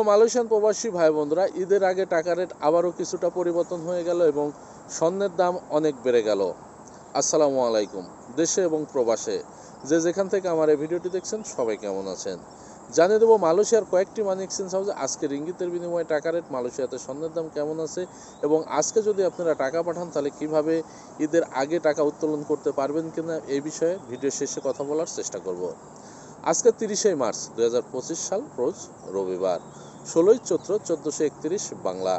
প্রিয় মালয়েশিয়ান প্রবাসী ভাই বন্ধুরা ঈদের আগে টাকা রেট আবারও কিছুটা পরিবর্তন হয়ে গেল এবং স্বর্ণের দাম অনেক বেড়ে গেল। আসসালামু আলাইকুম, দেশে এবং প্রবাসে। যে যেখান থেকে আমার এই ভিডিওটি দেখছেন, সবাই কেমন আছেন? জানিয়ে দেবো, মালয়েশিয়ার কয়েকটি মানি এক্সচেঞ্জ হাউসে আজকে রিঙ্গিতের বিনিময়ে টাকা রেট, মালয়েশিয়াতে স্বর্ণের দাম কেমন আছে এবং আজকে যদি আপনারা টাকা পাঠান, তাহলে কীভাবে ঈদের আগে টাকা উত্তোলন করতে পারবেন কিনা এই বিষয়ে ভিডিও শেষে কথা বলার চেষ্টা করব। আজকে তিরিশে মার্চ দুই হাজার পঁচিশ সাল, রোজ রবিবার। ষোলোই চৈত্র চোদ্দোশো একত্রিশ বাংলা।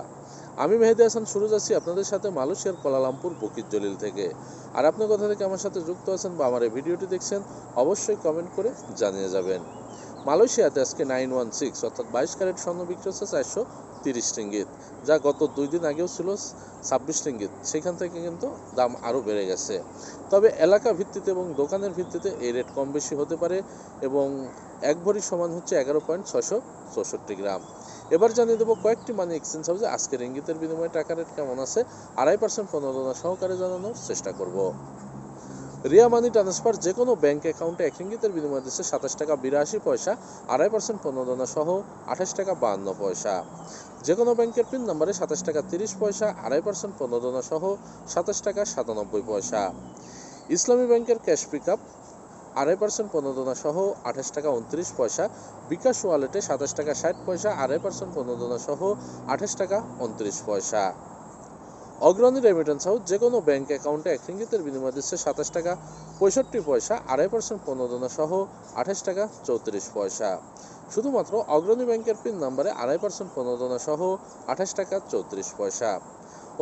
আমি মেহেদি হাসান সুরজ আছি আপনাদের সাথে মালয়েশিয়ার কোলালামপুর বকির জলিল থেকে। আর আপনার কথা থেকে আমার সাথে যুক্ত আছেন বা আমার এই ভিডিওটি দেখছেন, অবশ্যই কমেন্ট করে জানিয়ে যাবেন। মালয়েশিয়াতে আজকে নাইন ওয়ান সিক্স, অর্থাৎ বাইশ ক্যারেট স্বর্ণ বিক্রি হচ্ছে চারশো তিরিশ রিঙ্গিত, যা গত দুই দিন আগেও ছিল ছাব্বিশ রিঙ্গিত। সেখান থেকে কিন্তু দাম আরও বেড়ে গেছে। তবে এলাকা ভিত্তিতে এবং দোকানের ভিত্তিতে এই রেট কম বেশি হতে পারে এবং এক ভরি সমান হচ্ছে এগারো পয়েন্ট ছশো চৌষট্টি গ্রাম। এবার জানিয়ে দেবো কয়েকটি মানি এক্সচেঞ্জ হাউসে আজকের ইঙ্গিতের বিনিময়ে টাকা রেট কেমন আছে। আড়াই পার্সেন্ট প্রণোদনা সহকারে জানানোর চেষ্টা করব। রিয়া মানি ট্রান্সফার যে কোনো ব্যাংক অ্যাকাউন্টে এক রিঙ্গিতের বিনিময়ে দিচ্ছে সাতাশ টাকা বিরাশি পয়সা, আড়াই পার্সেন্ট প্রণোদনা সহ আঠাশ টাকা বাহান্ন পয়সা। যে কোনো ব্যাংকের পিন নম্বরে সাতাশ টাকা তিরিশ পয়সা, আড়াই পার্সেন্ট প্রণোদনা সহ সাতাশ টাকা সাতানব্বই পয়সা। ইসলামী ব্যাংকের ক্যাশ পিক আপ আড়াই পার্সেন্ট প্রণোদনা সহ আঠাশ টাকা উনত্রিশ পয়সা, বিকাশ ওয়ালেটে সাতাশ টাকা ষাট পয়সা, আড়াই পার্সেন্ট প্রণোদনা সহ আঠাশ টাকা উনত্রিশ পয়সা। অগ্রণী রেমিটেন্স হাউস যে কোনো ব্যাংক অ্যাকাউন্টে এক রিঙ্গিতের বিনিময় দিচ্ছে সাতাশ টাকা, পঁয়ষট্টি পয়সা, আড়াই পার্সেন্ট প্রণোদনা সহ আঠাশ টাকা, চৌত্রিশ পয়সা। শুধুমাত্র অগ্রণী ব্যাংকের পিন নাম্বারে আড়াই পার্সেন্ট প্রণোদনা সহ আঠাশ টাকা, চৌত্রিশ পয়সা।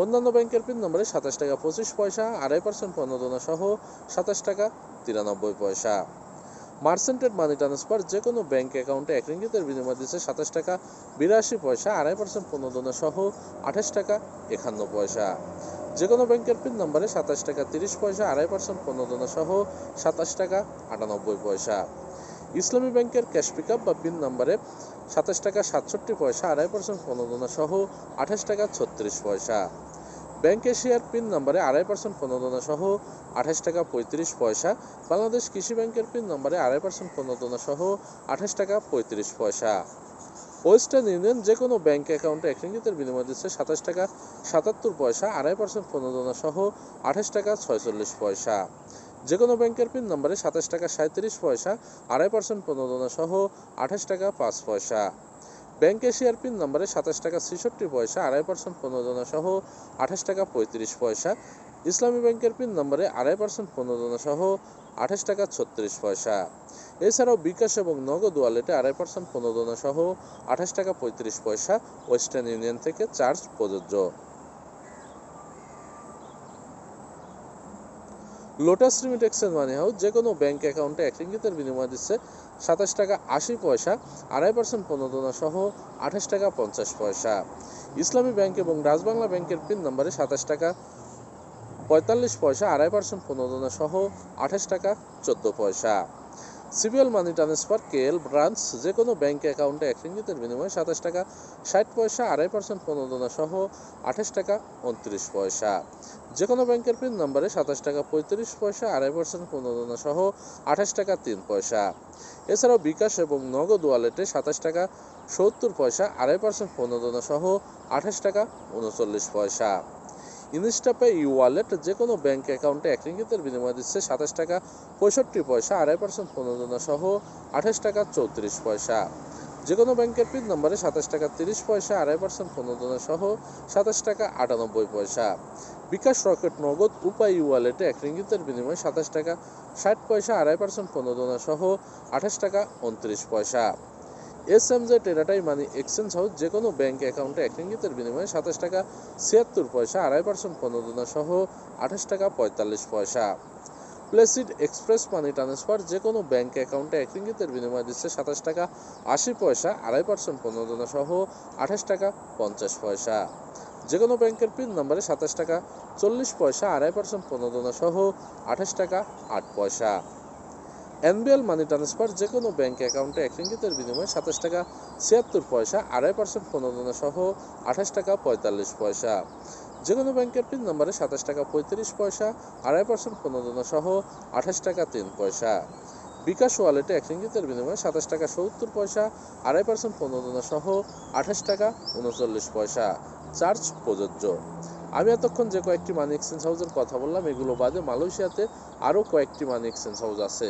অন্যান্য ব্যাংকের পিন নম্বরে সাতাশ টাকা, পঁচিশ পয়সা, আড়াই পার্সেন্ট প্রণোদনা সহ সাতাশ টাকা, তিরানব্বই পয়সা। মার্সেন্টেড মানি ট্রান্সফার যে কোনো ব্যাংক অ্যাকাউন্টে এক রিঙ্গিতের বিনিময় দিচ্ছে সাতাশ টাকা, বিরাশি পয়সা, আড়াই পার্সেন্ট প্রণোদনা সহ আঠাশ টাকা একান্ন পয়সা। যে কোনো ব্যাংকের পিন নম্বরে সাতাশ টাকা, তিরিশ পয়সা, আড়াই পার্সেন্ট প্রণোদনা সহ সাতাশ টাকা, আটানব্বই পয়সা। ইসলামী ব্যাংকের ক্যাশ পিক বা পিন নম্বরে সাতাশ টাকা, সাতষট্টি পয়সা, আড়াই পার্সেন্ট প্রণোদনা সহ আঠাশ টাকা, ছত্রিশ পয়সা। ব্যাংক এশিয়ার পিন নম্বরে আড়াই পার্সেন্ট প্রণোদনা সহ আঠাশ টাকা পঁয়ত্রিশ পয়সা, বাংলাদেশ কৃষি ব্যাংকের পিন নম্বরে আড়াই পার্সেন্ট প্রণোদনা সহ আঠাশ টাকা পঁয়ত্রিশ পয়সা। ওয়েস্টার্ন ইউনিয়ন যে কোনো ব্যাংক অ্যাকাউন্টে এক রিঙ্গিতের বিনিময় দিচ্ছে সাতাশ টাকা সাতাত্তর পয়সা, আড়াই পার্সেন্ট প্রণোদনা সহ আঠাশ টাকা ছয়চল্লিশ পয়সা। যে কোনো ব্যাংকের পিন নম্বরে সাতাশ টাকা সাঁত্রিশ পয়সা, আড়াই পার্সেন্ট প্রণোদনা সহ আঠাশ টাকা পাঁচ পয়সা। ব্যাংক এশিয়ার পিন নম্বরে সাতাশ টাকা ছেষট্টি পয়সা, আড়াই পার্সেন্ট প্রণোদনা সহ আঠাশ টাকা পঁয়ত্রিশ পয়সা। ইসলামী ব্যাংকের পিন নম্বরে আড়াই পার্সেন্ট প্রণোদনা সহ আঠাশ টাকা ছত্রিশ পয়সা। এছাড়াও বিকাশ এবং নগদ ওয়ালেটে আড়াই পার্সেন্ট প্রণোদনা সহ আঠাশ টাকা পঁয়ত্রিশ পয়সা ওয়েস্টার্ন ইউনিয়ন থেকে চার্জ প্রযোজ্য। Lotus Remit exchange money house যে কোনো ব্যাংক অ্যাকাউন্টে এক রিঙ্গিতের বিনিময় দিচ্ছে সাতাশ টাকা আশি পয়সা, আড়াই পার্সেন্ট প্রণোদনা সহ আঠাশ টাকা পঞ্চাশ পয়সা। ইসলামী ব্যাংক এবং রাজবাংলা ব্যাংকের পিন নম্বরে সাতাশ টাকা পঁয়তাল্লিশ পয়সা, আড়াই পার্সেন্ট প্রণোদনা সহ আঠাশ টাকা চোদ্দ পয়সা। CBL money transfer KL branch যে কোনো ব্যাংক অ্যাকাউন্টে এক রিঙ্গিতের বিনিময়ে সাতাশ টাকা, ষাট পয়সা, আড়াই পার্সেন্ট প্রণোদনা সহ আঠাশ টাকা, উনত্রিশ পয়সা। যে কোনো ব্যাংকের পিন নম্বরে সাতাশ টাকা, পঁয়ত্রিশ পয়সা, আড়াই পার্সেন্ট প্রণোদনা সহ আঠাশ টাকা, তিন পয়সা। এছাড়াও বিকাশ এবং নগদ ওয়ালেটে সাতাশ টাকা, সত্তর পয়সা, আড়াই পার্সেন্ট প্রণোদনা সহ আঠাশ টাকা, উনচল্লিশ পয়সা। ইনস্টাপে ই ওয়ালেট যে কোনো ব্যাঙ্ক অ্যাকাউন্টে এক রিঙ্গিতের বিনিময় দিচ্ছে সাতাশ টাকা, পঁয়ষট্টি পয়সা, আড়াই পার্সেন্ট প্রণোদনা সহ আঠাশ টাকা, চৌত্রিশ পয়সা। যে কোনো ব্যাংকের পিন নম্বরে সাতাশ টাকা, তিরিশ পয়সা, আড়াই পার্সেন্ট প্রণোদনা সহ সাতাশ টাকা, আটানব্বই পয়সা। বিকাশ রকেট নগদ উপায় ওয়ালেটে এক রিঙ্গিতের বিনিময়ে সাতাশ টাকা, ষাট পয়সা, আড়াই পার্সেন্ট প্রণোদনা সহ আঠাশ টাকা, উনত্রিশ পয়সা। এস এম জে টেরাটাই মানি এক্সচেঞ্জ হাউস যে কোনো ব্যাংক অ্যাকাউন্টে এক রিঙ্গিতের বিনিময়ে সাতাশ টাকা, ছিয়াত্তর পয়সা, আড়াই পার্সেন্ট প্রণোদনা সহ আঠাশ টাকা, পঁয়তাল্লিশ পয়সা। প্লেসিড এক্সপ্রেস মানি ট্রান্সফার যে কোনো ব্যাংক অ্যাকাউন্টে এক রিঙ্গিতের বিনিময়ে দিচ্ছে সাতাশ টাকা, আশি পয়সা, আড়াই পার্সেন্ট প্রণোদনা সহ আঠাশ টাকা, পঞ্চাশ পয়সা। যে কোনো ব্যাংকের পিন নম্বরে সাতাশ টাকা, চল্লিশ পয়সা, আড়াই পার্সেন্ট প্রণোদনা সহ আঠাশ টাকা, আট পয়সা। এনবিএল মানি ট্রান্সফার যে কোনো ব্যাঙ্ক অ্যাকাউন্টে এক রিঙ্গিতের বিনিময়ে সাতাশ টাকা ছিয়াত্তর পয়সা, আড়াই পার্সেন্ট প্রণোদনা সহ আঠাশ টাকা পঁয়তাল্লিশ পয়সা। যে কোনো ব্যাংকের পিন নম্বরে সাতাশ টাকা পঁয়ত্রিশ পয়সা, আড়াই পার্সেন্ট প্রণোদনা সহ আঠাশ টাকা তিন পয়সা। বিকাশ ওয়ালেটে এক রিঙ্গিতের বিনিময়ে সাতাশ টাকা সত্তর পয়সা, আড়াই পার্সেন্ট প্রণোদনা সহ আঠাশ টাকা উনচল্লিশ পয়সা। চার্জ প্রযোজ্য। আমি এতক্ষণ যে কয়েকটি মানি এক্সচেঞ্জ হাউসের কথা বললাম, এগুলো বাদে মালয়েশিয়াতে আরও কয়েকটি মানি এক্সচেঞ্জ হাউস আছে।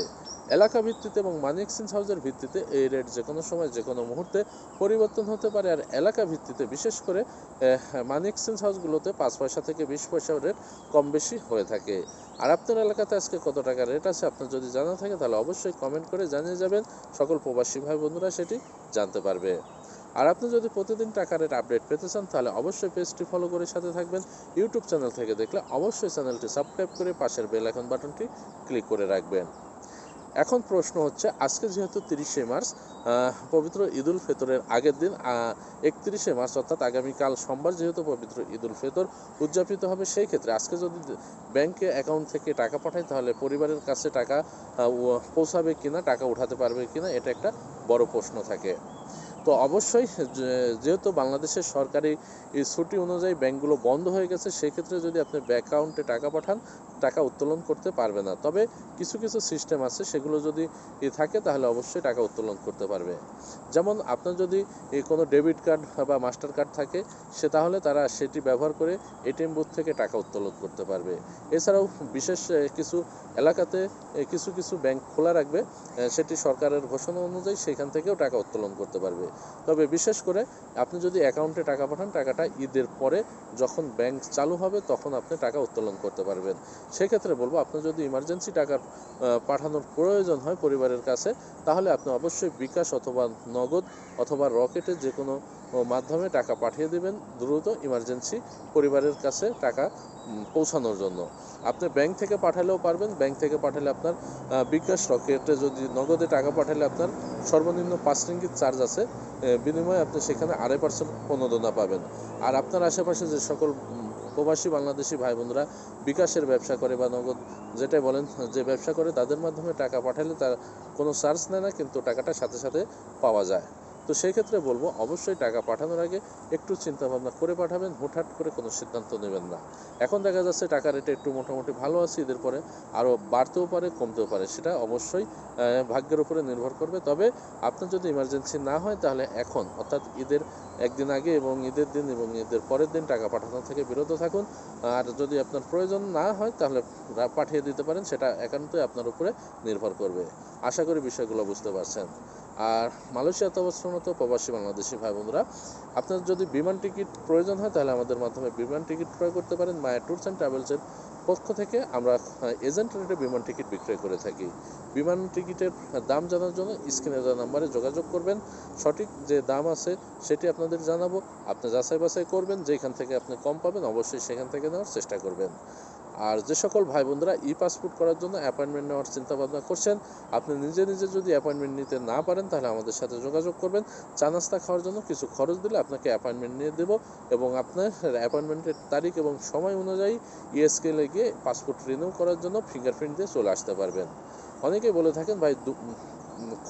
এলাকা ভিত্তিতে এবং মানি এক্সচেঞ্জ হাউসের ভিত্তিতে এই রেট যে কোনো সময়, যে কোনো মুহূর্তে পরিবর্তন হতে পারে। আর এলাকা ভিত্তিতে বিশেষ করে মানি এক্সচেঞ্জ হাউসগুলোতে পাঁচ পয়সা থেকে বিশ পয়সা রেট কম বেশি হয়ে থাকে। আর আপনার এলাকাতে আজকে কত টাকা রেট আছে আপনার যদি জানা থাকে, তাহলে অবশ্যই কমেন্ট করে জানিয়ে যাবেন। সকল প্রবাসী ভাই বন্ধুরা সেটি জানতে পারবে। আর আপনি যদি প্রতিদিন টাকার আপডেট পেতে চান, তাহলে অবশ্যই পেজটি ফলো করে সাথে থাকবেন। ইউটিউব চ্যানেল থেকে দেখলে অবশ্যই চ্যানেলটি সাবস্ক্রাইব করে পাশের বেল আইকন বাটনটি ক্লিক করে রাখবেন। এখন প্রশ্ন হচ্ছে, আজকে যেহেতু তিরিশে মার্চ পবিত্র ঈদুল ফিতরের আগের দিন একত্রিশে মার্চ অর্থাৎ আগামীকাল সোমবার যেহেতু পবিত্র ঈদুল ফিতর উদযাপিত হবে, সেই ক্ষেত্রে আজকে যদি ব্যাংকে অ্যাকাউন্ট থেকে টাকা পাঠায় তাহলে পরিবারের কাছে টাকা পৌঁছাবে কিনা, টাকা উঠাতে পারবে কিনা, এটা একটা বড় প্রশ্ন থাকে। তো অবশ্যই যেহেতু বাংলাদেশের সরকারি ছুটি অনুযায়ী ব্যাংকগুলো বন্ধ হয়ে গেছে, সেক্ষেত্রে যদি আপনি ব্যাকাউন্টে অ্যাকাউন্টে টাকা পাঠান টাকা উত্তোলন করতে পারবে না। তবে কিছু কিছু সিস্টেম আছে, সেগুলো যদি থাকে, তাহলে অবশ্যই টাকা উত্তোলন করতে পারবে। যেমন আপনার যদি কোনো ডেবিট কার্ড বা মাস্টার কার্ড থাকে, সে তাহলে তারা সেটি ব্যবহার করে এটিএম বুথ থেকে টাকা উত্তোলন করতে পারবে। এছাড়াও বিশেষ কিছু এলাকাতে কিছু কিছু ব্যাংক খোলা রাখবে সেটি সরকারের ঘোষণা অনুযায়ী সেখান থেকেও টাকা উত্তোলন করতে পারবে। তবে বিশেষ করে আপনি যদি অ্যাকাউন্টে টাকা পাঠান, টাকাটা ঈদের পরে যখন ব্যাংক চালু হবে, তখন আপনি টাকা উত্তোলন করতে পারবেন। সেক্ষেত্রে বলব আপনার যদি ইমার্জেন্সি টাকা পাঠানোর প্রয়োজন হয় পরিবারের কাছে, তাহলে আপনি অবশ্যই বিকাশ অথবা নগদ অথবা রকেটে যে কোনো মাধ্যমে টাকা পাঠিয়ে দেবেন দ্রুত ইমার্জেন্সি পরিবারের কাছে টাকা পৌঁছানোর জন্য। আপনি ব্যাংক থেকে পাঠালেও পারবেন ব্যাংক থেকে পাঠালে আপনার বিকাশ রকেটে যদি নগদে টাকা পাঠালে আপনার সর্বনিম্ন পাঁচ রিঙ্গিত চার্জ আছে বিনিময়ে আপনি সেখানে আড়াই পার্সেন্ট প্রণোদনা পাবেন। আর আপনার আশেপাশে যে সকল প্রবাসী বাংলাদেশি ভাই বোনরা বিকাশের ব্যবসা করে বা নগদ যেটাই বলেন, যে ব্যবসা করে, তাদের মাধ্যমে টাকা পাঠালে তার কোনো চার্জ নেয় না, কিন্তু টাকাটা সাথে সাথে পাওয়া যায়। তো সেই ক্ষেত্রে বলব, অবশ্যই টাকা পাঠানোর আগে একটু চিন্তা ভাবনা করে পাঠাবেন, হুটহাট করে কোনো সিদ্ধান্ত নেবেন না। এখন দেখা যাচ্ছে টাকা রেটে একটু মোটামুটি ভালো আছে ঈদের পরে আরও বাড়তেও পারে, কমতেও পারে, সেটা অবশ্যই ভাগ্যের উপরে নির্ভর করবে। তবে আপনার যদি ইমার্জেন্সি না হয়, তাহলে এখন, অর্থাৎ ঈদের একদিন আগে এবং ঈদের দিন এবং ঈদের পরের দিন টাকা পাঠানো থেকে বিরত থাকুন। আর যদি আপনার প্রয়োজন না হয়, তাহলে পাঠিয়ে দিতে পারেন, সেটা একান্তই আপনার উপরে নির্ভর করবে। আশা করি বিষয়গুলো বুঝতে পারছেন। আর মালয়েশিয়াতে অবস্থানত প্রবাসী বাংলাদেশি ভাই বোনরা। আপনার যদি বিমান টিকিট প্রয়োজন হয়, তাহলে আমাদের মাধ্যমে বিমান টিকিট ক্রয় করতে পারেন। মায়া ট্যুরস অ্যান্ড ট্রাভেলসের পক্ষ থেকে আমরা এজেন্ট রেটে বিমান টিকিট বিক্রয় করে থাকি। বিমান টিকিটের দাম জানার জন্য স্ক্রিনে দেওয়া নাম্বারে যোগাযোগ করবেন। সঠিক যে দাম আছে, সেটি আপনাদের জানাব। আপনি যাচাই বাছাই করবেন। যেখান থেকে আপনি কম পাবেন, অবশ্যই সেখান থেকে নেওয়ার চেষ্টা করবেন। আর যে সকল ভাই বোনরা ই পাসপোর্ট করার জন্য অ্যাপয়েন্টমেন্ট নেওয়ার চিন্তা ভাবনা করছেন, আপনি নিজে নিজে যদি অ্যাপয়েন্টমেন্ট নিতে না পারেন, তাহলে আমাদের সাথে যোগাযোগ করবেন। চা নাস্তা খাওয়ার জন্য কিছু খরচ দিলে আপনাকে অ্যাপয়েন্টমেন্ট নিয়ে দেবো এবং আপনার অ্যাপয়েন্টমেন্টের তারিখ এবং সময় অনুযায়ী ইএসকেলে গিয়ে পাসপোর্ট রিনিউ করার জন্য ফিঙ্গারপ্রিন্ট দিয়ে চলে আসতে পারবেন। অনেকেই বলে থাকেন, ভাই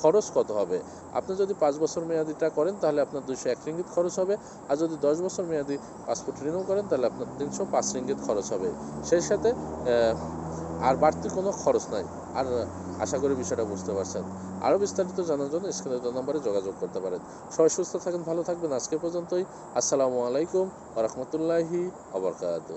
খরচ কত হবে? আপনি যদি পাঁচ বছর মেয়াদিটা করেন, তাহলে আপনার দুশো এক রিঙ্গিত খরচ হবে। আর যদি দশ বছর মেয়াদি পাসপোর্ট রিনিউ করেন, তাহলে আপনার তিনশো পাঁচ রিঙ্গিত খরচ হবে। সেই সাথে আর বাড়তি কোনো খরচ নাই। আর আশা করি বিষয়টা বুঝতে পারছেন। আরও বিস্তারিত জানার জন্য স্ক্রিনের নম্বরে যোগাযোগ করতে পারেন। সবাই সুস্থ থাকেন, ভালো থাকবেন। আজকে পর্যন্তই। আসসালামু আলাইকুম রহমতুল্লাহি আবরকাত